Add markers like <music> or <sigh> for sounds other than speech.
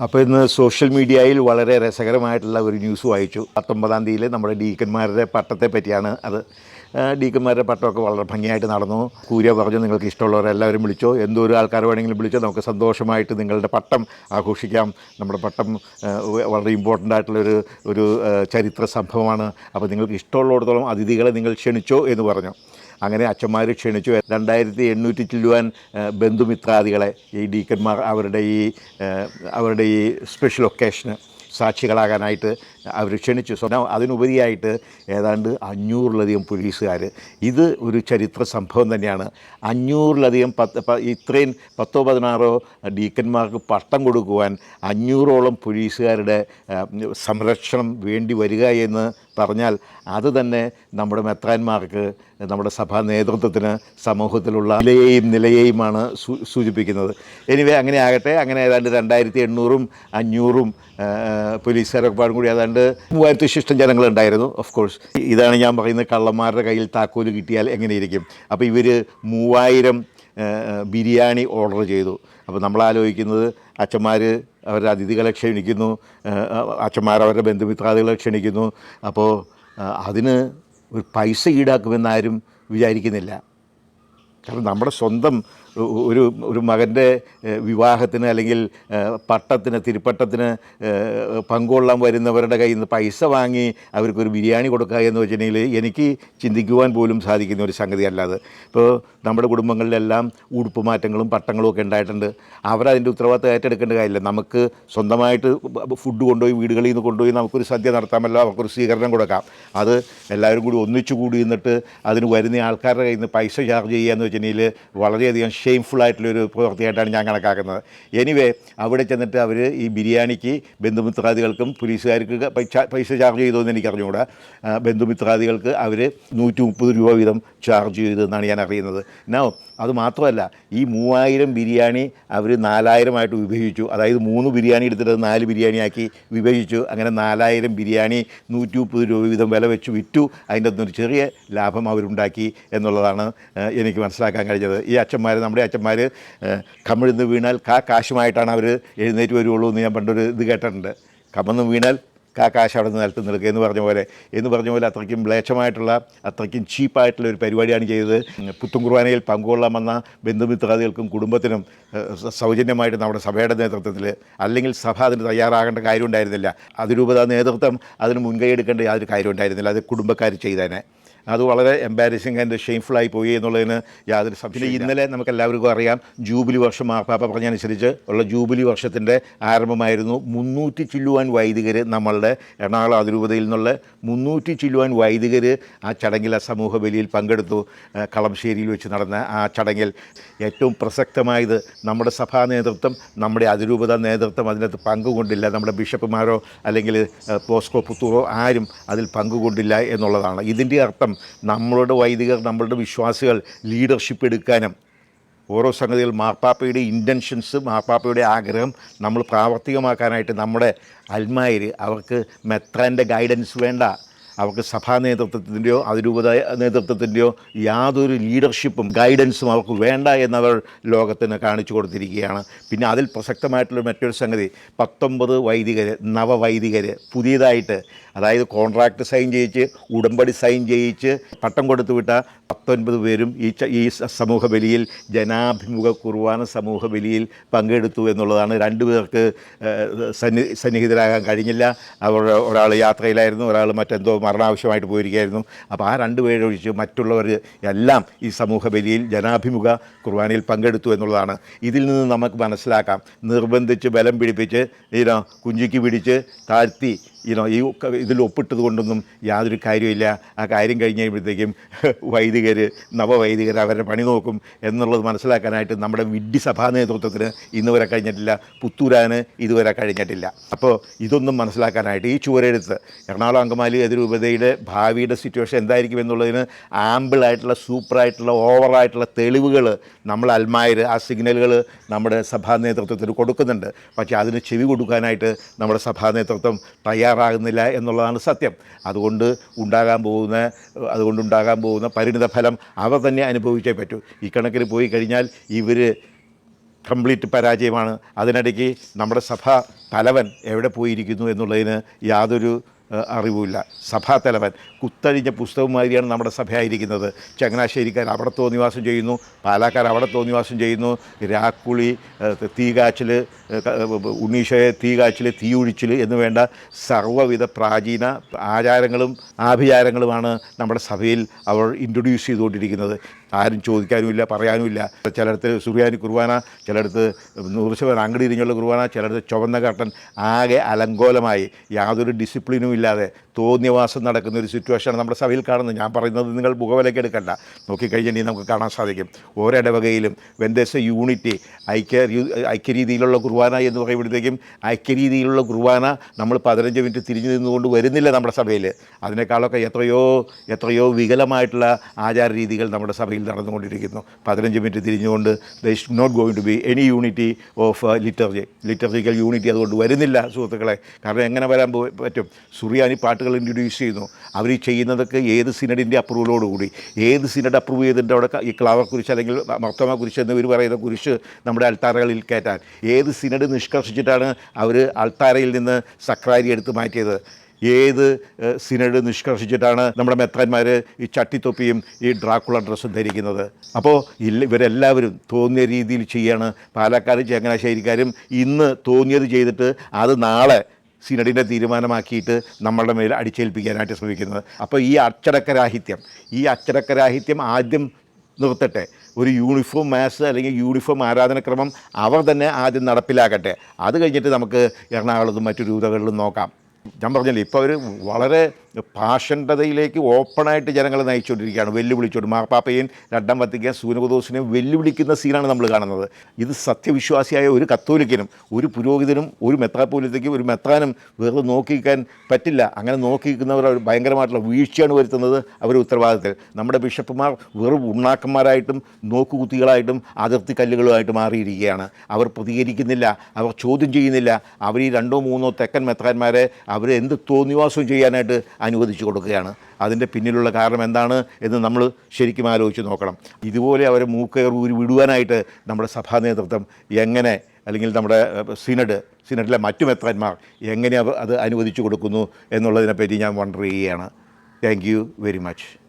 അപ്പോൾ ഇന്ന് സോഷ്യൽ മീഡിയയിൽ വളരെ രസകരമായിട്ടുള്ള ഒരു ന്യൂസ് വായിച്ചു. പത്തൊമ്പതാം തീയതി നമ്മുടെ ഡീക്കന്മാരുടെ പട്ടത്തെ പറ്റിയാണ് അത്. ഡീക്കന്മാരുടെ പട്ടമൊക്കെ വളരെ ഭംഗിയായിട്ട് നടന്നു. കൂര്യ പറഞ്ഞു നിങ്ങൾക്ക് ഇഷ്ടമുള്ളവരെല്ലാവരും വിളിച്ചോ. എന്തോരം ആൾക്കാർ വേണമെങ്കിലും വിളിച്ചോ. നമുക്ക് സന്തോഷമായിട്ട് നിങ്ങളുടെ പട്ടം ആഘോഷിക്കാം. നമ്മുടെ പട്ടം വളരെ ഇമ്പോർട്ടന്റ് ആയിട്ടുള്ളൊരു ഒരു ഒരു ചരിത്ര സംഭവമാണ്. അപ്പോൾ നിങ്ങൾക്ക് ഇഷ്ടമുള്ളിടത്തോളം അതിഥികളെ നിങ്ങൾ ക്ഷണിച്ചോ എന്ന് പറഞ്ഞു. അങ്ങനെ അച്ഛന്മാർ ക്ഷണിച്ചു. രണ്ടായിരത്തി എണ്ണൂറ്റി ചില്ലുവാൻ ബന്ധുമിത്രാദികളെ ഈ ഡീക്കന്മാർ അവരുടെ ഈ അവരുടെ ഈ സ്പെഷ്യൽ ഒക്കേഷന് സാക്ഷികളാകാനായിട്ട് അവർ ക്ഷണിച്ചു. സ്വന്തം അതിനുപരിയായിട്ട് ഏതാണ്ട് അഞ്ഞൂറിലധികം പോലീസുകാർ. ഇത് ഒരു ചരിത്ര സംഭവം തന്നെയാണ്. അഞ്ഞൂറിലധികം പത്ത് ഇത്രയും പത്തോ പതിനാറോ ഡീക്കന്മാർക്ക് പട്ടം കൊടുക്കുവാൻ അഞ്ഞൂറോളം പോലീസുകാരുടെ സംരക്ഷണം വേണ്ടി വരിക എന്ന് പറഞ്ഞാൽ അത് തന്നെ നമ്മുടെ മെത്രാന്മാർക്ക് നമ്മുടെ സഭാ നേതൃത്വത്തിന് സമൂഹത്തിലുള്ള നിലയെയും നിലയെയുമാണ് സൂചിപ്പിക്കുന്നത്. എനിവേ അങ്ങനെ ആകട്ടെ. അങ്ങനെ ഏതാണ്ട് രണ്ടായിരത്തി എണ്ണൂറും അഞ്ഞൂറും പോലീസുകാരൊക്കെ പാടും കൂടി ഏതാണ്ട് മൂവായിരത്തി ശിഷ്ടം ജനങ്ങളുണ്ടായിരുന്നു ഓഫ് കോഴ്സ് ഇതാണ് ഞാൻ പറയുന്നത് കള്ളന്മാരുടെ കയ്യിൽ താക്കോൽ കിട്ടിയാൽ എങ്ങനെയിരിക്കും? അപ്പോൾ ഇവർ മൂവായിരം ബിരിയാണി ഓർഡർ ചെയ്തു. അപ്പോൾ നമ്മൾ ആലോചിക്കുന്നത് അച്ഛന്മാർ അവരുടെ അതിഥികളെ ക്ഷണിക്കുന്നു അച്ഛന്മാർ അവരുടെ ബന്ധുമിത്രാദികളെ ക്ഷണിക്കുന്നു. അപ്പോൾ അതിന് ഒരു പൈസ ഈടാക്കുമെന്നാരും വിചാരിക്കുന്നില്ല. കാരണം നമ്മുടെ സ്വന്തം ഒരു ഒരു മകന്റെ വിവാഹത്തിന് അല്ലെങ്കിൽ പട്ടത്തിന് തിരുപ്പട്ടത്തിന് പങ്കുകൊള്ളാൻ വരുന്നവരുടെ കയ്യിൽ നിന്ന് പൈസ വാങ്ങി അവർക്കൊരു ബിരിയാണി കൊടുക്കുക എന്ന് വെച്ചിട്ടുണ്ടെങ്കിൽ എനിക്ക് ചിന്തിക്കുവാൻ പോലും സാധിക്കുന്ന ഒരു സംഗതി അത് ഇപ്പോൾ നമ്മുടെ കുടുംബങ്ങളിലെല്ലാം ഉടുപ്പ് മാറ്റങ്ങളും പട്ടങ്ങളും ഒക്കെ ഉണ്ടായിട്ടുണ്ട്. അവരതിന്റെ ഉത്തരവാദിത്തം ഏറ്റെടുക്കേണ്ട കാര്യമില്ല. നമുക്ക് സ്വന്തമായിട്ട് ഫുഡ് കൊണ്ടുപോയി വീടുകളിൽ നിന്ന് കൊണ്ടുപോയി നമുക്കൊരു സദ്യ നടത്താമല്ലോ അവർക്കൊരു സ്വീകരണം കൊടുക്കാം. അത് എല്ലാവരും കൂടി ഒന്നിച്ചു കൂടി നിന്നിട്ട് അതിന് വരുന്ന ആൾക്കാരുടെ കയ്യിൽ നിന്ന് പൈസ ചാർജ് ചെയ്യുക എന്ന് വെച്ചിട്ടുണ്ടെങ്കിൽ വളരെയധികം ഷെയിംഫുൾ ആയിട്ടുള്ളൊരു പ്രവൃത്തിയായിട്ടാണ് ഞാൻ കണക്കാക്കുന്നത്. എനിവേ അവിടെ ചെന്നിട്ട് അവർ ഈ ബിരിയാണിക്ക് ബന്ധുമിത്രാദികൾക്കും പോലീസുകാർക്ക് പൈസ ചാർജ് ചെയ്തു എന്ന് എനിക്ക് അറിഞ്ഞുകൂടാ ബന്ധുമിത്രാദികൾക്ക് അവർ നൂറ്റി മുപ്പത് രൂപ വീതം ചാർജ് ചെയ്തു എന്നാണ് ഞാൻ അറിയുന്നത്. നോ അത് മാത്രമല്ല ഈ മൂവായിരം ബിരിയാണി അവർ നാലായിരമായിട്ട് വിഭജിച്ചു. അതായത് മൂന്ന് ബിരിയാണി എടുത്തിട്ട് നാല് ബിരിയാണിയാക്കി വിഭജിച്ചു. അങ്ങനെ നാലായിരം ബിരിയാണി നൂറ്റി മുപ്പത് രൂപ വീതം വില വെച്ച് വിറ്റു. അതിന്റെ അകത്തുനിന്ന് ചെറിയ ലാഭം അവരുണ്ടാക്കി എന്നുള്ളതാണ് എനിക്ക് എനിക്ക് മനസ്സിലാക്കാൻ കഴിഞ്ഞത്. ഈ അച്ഛന്മാർ നമ്മുടെ അച്ഛന്മാർ കമിഴ്ന്ന് വീണാൽ കാ കാശുമായിട്ടാണ് അവർ എഴുന്നേറ്റ് വരുള്ളൂ എന്ന് ഞാൻ പണ്ടൊരു ഇത് കേട്ടിട്ടുണ്ട്. കമന്ന് വീണാൽ കാ കാശ് അവിടെ നിന്ന് നിലത്ത് നിൽക്കുക എന്ന് പറഞ്ഞ പോലെ. എന്ന് പറഞ്ഞ പോലെ അത്രയ്ക്കും മ്ലേച്ഛമായിട്ടുള്ള അത്രയ്ക്കും ചീപ്പായിട്ടുള്ള ഒരു പരിപാടിയാണ് ചെയ്തത്. പുത്തും കുർബാനയിൽ പങ്കുകൊള്ളാൻ വന്ന ബന്ധുമിത്രാദികൾക്കും കുടുംബത്തിനും സൗജന്യമായിട്ട് നമ്മുടെ സഭയുടെ നേതൃത്വത്തിൽ അല്ലെങ്കിൽ സഭ അതിന് തയ്യാറാകേണ്ട കാര്യം ഉണ്ടായിരുന്നില്ല അതിരൂപത നേതൃത്വം അതിന് മുൻകൈ എടുക്കേണ്ട യാതൊരു കാര്യം ഉണ്ടായിരുന്നില്ല അത് കുടുംബക്കാർ ചെയ്തേനെ. അത് വളരെ എംബാരസിങ് ആൻഡ് ഷെയിംഫുള്ളായി പോയി എന്നുള്ളതിന് യാതൊരു സംശയം ഇന്നലെ നമുക്ക് എല്ലാവർക്കും അറിയാം ജൂബിലി വർഷം മാർപ്പാപ്പ പറഞ്ഞനുസരിച്ച് ഉള്ള ജൂബിലി വർഷത്തിന്റെ ആരംഭമായിരുന്നു മുന്നൂറ്റി ചില്ലുവാൻ വൈദികർ നമ്മളുടെ എറണാകുളം അതിരൂപതയിൽ നിന്നുള്ള മുന്നൂറ്റി ചില്ലുവാൻ വൈദികർ ആ ചടങ്ങിൽ ആ സമൂഹ ബലിയിൽ പങ്കെടുത്തു കളംശ്ശേരിയിൽ വെച്ച് നടന്ന ആ ചടങ്ങിൽ ഏറ്റവും പ്രസക്തമായത് നമ്മുടെ സഭാ നേതൃത്വം നമ്മുടെ അതിരൂപത നേതൃത്വം അതിനകത്ത് പങ്കുകൊണ്ടില്ല. നമ്മുടെ ബിഷപ്പുമാരോ അല്ലെങ്കിൽ പോസ്കോ പുത്തൂറോ ആരും അതിൽ പങ്കുകൊണ്ടില്ല എന്നുള്ളതാണ്. ഇതിന്റെ അർത്ഥം നമ്മളുടെ വൈദികർ നമ്മളുടെ വിശ്വാസികൾ ലീഡർഷിപ്പ് എടുക്കാനും ഓരോ സംഗതികൾ മാർപ്പാപ്പയുടെ ഇന്റൻഷൻസ് മാർപ്പാപ്പയുടെ ആഗ്രഹം നമ്മൾ പ്രാവർത്തികമാക്കാനായിട്ട് നമ്മുടെ അൽമായർ അവർക്ക് മെത്രാന്റെ ഗൈഡൻസ് വേണ്ട. അവർക്ക് സഭാ നേതൃത്വത്തിന്റെയോ അതിരൂപത നേതൃത്വത്തിന്റെയോ യാതൊരു ലീഡർഷിപ്പും ഗൈഡൻസും അവർക്ക് വേണ്ട എന്നവർ ലോകത്തിന് കാണിച്ചു കൊടുത്തിരിക്കുകയാണ്. പിന്നെ അതിൽ പ്രസക്തമായിട്ടുള്ള മറ്റൊരു സംഗതി പത്തൊമ്പത് വൈദികർ നവവൈദികർ പുതിയതായിട്ട് അതായത് കോൺട്രാക്ട് സൈൻ ചെയ്യിച്ച് ഉടമ്പടി സൈൻ ചെയ്യിച്ച് പട്ടം കൊടുത്തു വിട്ട പത്തൊൻപത് പേരും ഈ ഈ സമൂഹ ബലിയിൽ ജനാഭിമുഖ കുർബാന സമൂഹ ബലിയിൽ പങ്കെടുത്തു എന്നുള്ളതാണ്. രണ്ടു പേർക്ക് സന്നി സന്നിഹിതരാകാൻ കഴിഞ്ഞില്ല. അവർ ഒരാൾ യാത്രയിലായിരുന്നു ഒരാൾ മറ്റെന്തോ മരണാവശ്യമായിട്ട് പോയിരിക്കുകയായിരുന്നു. അപ്പോൾ ആ രണ്ട് പേരൊഴിച്ച് മറ്റുള്ളവർ എല്ലാം ഈ സമൂഹ ബലിയിൽ ജനാഭിമുഖ കുർബാനയിൽ പങ്കെടുത്തു എന്നുള്ളതാണ്. ഇതിൽ നിന്ന് നമുക്ക് മനസ്സിലാക്കാം. നിർബന്ധിച്ച് ബലം പിടിപ്പിച്ച് കുഞ്ചിക്ക് പിടിച്ച് താഴ്ത്തി ഈനോ ഈ ഇതിൽ ഒപ്പിട്ടത് കൊണ്ടൊന്നും യാതൊരു കാര്യമില്ല ആ കാര്യം കഴിഞ്ഞ് കഴിയുമ്പോഴത്തേക്കും <laughs> വൈദികർ നവവൈദികർ അവരുടെ പണി നോക്കും എന്നുള്ളത് മനസ്സിലാക്കാനായിട്ട് നമ്മുടെ വിഡ്ഢി സഭാ നേതൃത്വത്തിന് ഇന്ന് വരെ കഴിഞ്ഞിട്ടില്ല. പുത്തൂരാന് ഇതുവരെ കഴിഞ്ഞിട്ടില്ല. അപ്പോൾ ഇതൊന്നും മനസ്സിലാക്കാനായിട്ട് ഈ ചുവരെഴുത്ത് എറണാകുളം അങ്കമാലി അതിരൂപതയുടെ ഭാവിയുടെ സിറ്റുവേഷൻ എന്തായിരിക്കും എന്നുള്ളതിന് ആമ്പിളായിട്ടുള്ള സൂപ്പറായിട്ടുള്ള ഓവറായിട്ടുള്ള തെളിവുകൾ നമ്മൾ അൽമായർ ആ സിഗ്നലുകൾ നമ്മുടെ സഭാ നേതൃത്വത്തിന് കൊടുക്കുന്നുണ്ട്. പക്ഷേ അതിന് ചെവി കൊടുക്കാനായിട്ട് നമ്മുടെ സഭാ നേതൃത്വം തയ്യാറാകുന്നില്ല എന്നുള്ളതാണ് സത്യം. അതുകൊണ്ട് ഉണ്ടാകാൻ പോകുന്ന അതുകൊണ്ടുണ്ടാകാൻ പോകുന്ന പരിണിത ഫലം അവർ തന്നെ അനുഭവിച്ചേ പറ്റൂ. ഈ കണക്കിന് പോയി കഴിഞ്ഞാൽ ഇവർ കംപ്ലീറ്റ് പരാജയമാണ്. അതിനിടയ്ക്ക് നമ്മുടെ സഭ തലവൻ എവിടെ പോയിരിക്കുന്നു എന്നുള്ളതിന് യാതൊരു അറിവുമില്ല. സഭാതലവൻ കുത്തഴിഞ്ഞ പുസ്തകമാതിരിയാണ് നമ്മുടെ സഭയായിരിക്കുന്നത്. ചങ്ങനാശ്ശേരിക്കാർ അവിടെ തോന്നിവാസം ചെയ്യുന്നു പാലാക്കാർ അവിടെ തോന്നിവാസം ചെയ്യുന്നു രാക്കുളി തീകാച്ചിൽ ഏഹ്, തീ കാച്ചിൽ തീ ഒഴിച്ചിൽ എന്ന് വേണ്ട സർവവിധ പ്രാചീന ആചാരങ്ങളും ആഭിചാരങ്ങളുമാണ് നമ്മുടെ സഭയിൽ അവർ ഇൻട്രൊഡ്യൂസ് ചെയ്തുകൊണ്ടിരിക്കുന്നത്. ആരും ചോദിക്കാനുമില്ല പറയാനുമില്ല. ചിലയിടത്ത് സുറിയാനി കുർബാന ചിലയിടത്ത് നൂറ് അങ്ങടി ഇരിഞ്ഞുള്ള കുർബാന ചിലയിടത്ത് ചുവന്ന കർട്ടൻ ആകെ അലങ്കോലമായി. യാതൊരു ഡിസിപ്ലിനും ഇല്ലാതെ തോന്നിയവാസം നടക്കുന്ന ഒരു സിറ്റുവേഷനാണ് നമ്മുടെ സഭയിൽ കാണുന്നത്. ഞാൻ പറയുന്നത് നിങ്ങൾ മുഖവിലേക്ക് എടുക്കണ്ട. നോക്കിക്കഴിഞ്ഞാൽ നമുക്ക് കാണാൻ സാധിക്കും. ഓരോ ഇടവകയിലും വെന്തേസ യൂണിറ്റി ഐക്യ ഐക്യരീതിയിലുള്ള കുർബാന എന്ന് പറയുമ്പോഴത്തേക്കും ഐക്യരീതിയിലുള്ള കുർബാന നമ്മൾ പതിനഞ്ച് മിനിറ്റ് തിരിഞ്ഞു നിന്നുകൊണ്ട് വരുന്നില്ല നമ്മുടെ സഭയിൽ. അതിനേക്കാളൊക്കെ എത്രയോ എത്രയോ വികലമായിട്ടുള്ള ആചാര രീതികൾ നമ്മുടെ സഭയിൽ നടന്നുകൊണ്ടിരിക്കുന്നു. പതിനഞ്ച് minute തിരിഞ്ഞുകൊണ്ട് there is not going to be any unity of liturgy liturgical unity അതുകൊണ്ട് വരുന്നില്ല സുഹൃത്തുക്കളെ. കാരണം എങ്ങനെ വരാൻ പറ്റും? സുറിയാനി പാട്ടുകൾ ഇൻട്രൊഡ്യൂസ് ചെയ്യുന്നു. അവർ ചെയ്യുന്നതൊക്കെ ഏത് സിനഡിന്റെ അപ്രൂവലോടുകൂടി ഏത് സിനഡ് അപ്രൂവ് ചെയ്തിട്ട് അവിടെ ഈ ക്ലാവർ കുരിശ് അല്ലെങ്കിൽ മർത്തോമ കുരിശ് എന്നിവർ പറയുന്ന കുരിശ് നമ്മുടെ അൾത്താറകളിൽ കയറ്റാൻ. ഏത് സിനഡ് നിഷ്കർഷിച്ചിട്ടാണ് അവർ അൾത്താരയിൽ നിന്ന് സക്രാരി എടുത്ത് മാറ്റിയത്? ഏത് സിനഡ് നിഷ്കർഷിച്ചിട്ടാണ് നമ്മുടെ മെത്താന്മാർ ഈ ചട്ടിത്തൊപ്പിയും ഈ ഡ്രാക്കുള ഡ്രസ്സും ധരിക്കുന്നത്? അപ്പോൾ ഇല്ല ഇവരെല്ലാവരും തോന്നിയ രീതിയിൽ ചെയ്യാണ്. പാലക്കാട് ചങ്ങനാശ്ശേരിക്കാരും ഇന്ന് തോന്നിയത് ചെയ്തിട്ട് അത് നാളെ സിനഡിന്റെ തീരുമാനമാക്കിയിട്ട് നമ്മളുടെ മേൽ അടിച്ചേൽപ്പിക്കാനായിട്ട് ശ്രമിക്കുന്നത്. അപ്പോൾ ഈ അച്ചടക്കരാഹിത്യം ഈ അച്ചടക്കരാഹിത്യം ആദ്യം നിർത്തട്ടെ. ഒരു യൂണിഫോം മാസ് അല്ലെങ്കിൽ യൂണിഫോം ആരാധനക്രമം അവർ തന്നെ ആദ്യം നടപ്പിലാക്കട്ടെ. അത് കഴിഞ്ഞിട്ട് നമുക്ക് എറണാകുളത്തും മറ്റു രൂപകളിലും നോക്കാം. ഞാൻ പറഞ്ഞില്ലേ ഇപ്പോൾ അവർ വളരെ പാഷണ്ഡതയിലേക്ക് ഓപ്പണായിട്ട് ജനങ്ങളെ നയിച്ചുകൊണ്ടിരിക്കുകയാണ്. വെല്ലുവിളിച്ചുകൊണ്ട് മാർപ്പാപ്പയും രണ്ടാം വത്തിക്കാൻ സൂനകുദോസിനെയും വെല്ലുവിളിക്കുന്ന സീനാണ് നമ്മൾ കാണുന്നത്. ഇത് സത്യവിശ്വാസിയായ ഒരു കത്തോലിക്കനും ഒരു പുരോഹിതനും ഒരു മെത്രാപ്പോലിത്തേക്കും ഒരു മെത്രാനും വെറുതെ നോക്കിക്കാൻ പറ്റില്ല. അങ്ങനെ നോക്കിക്കുന്നവർ അവർ ഭയങ്കരമായിട്ടുള്ള വീഴ്ചയാണ് വരുത്തുന്നത് അവരുടെ ഉത്തരവാദിത്തത്തിൽ. നമ്മുടെ ബിഷപ്പുമാർ വെറും ഉണ്ണാക്കന്മാരായിട്ടും നോക്കുകുത്തികളായിട്ടും അതിർത്തി കല്ലുകളുമായിട്ട് മാറിയിരിക്കുകയാണ്. അവർ പ്രതികരിക്കുന്നില്ല അവർ ചോദ്യം ചെയ്യുന്നില്ല. അവർ ഈ രണ്ടോ മൂന്നോ തെക്കൻ മെത്രാന്മാരെ അവർ എന്ത് തോന്നിവാസവും ചെയ്യാനായിട്ട് അനുവദിച്ചു കൊടുക്കുകയാണ്. അതിന്റെ പിന്നിലുള്ള കാരണം എന്താണ് എന്ന് നമ്മൾ ശരിക്കും ആലോചിച്ച് നോക്കണം. ഇതുപോലെ അവരെ മൂക്കയർ ഊരി വിടുവാനായിട്ട് നമ്മുടെ സഭാ നേതൃത്വം എങ്ങനെ അല്ലെങ്കിൽ നമ്മുടെ സിനഡ് സിനഡിലെ മറ്റു മെത്രാന്മാർ എങ്ങനെ അത് അനുവദിച്ചു കൊടുക്കുന്നു എന്നുള്ളതിനെപ്പറ്റി ഞാൻ വണ്ടർ ചെയ്യുകയാണ്. Thank you very much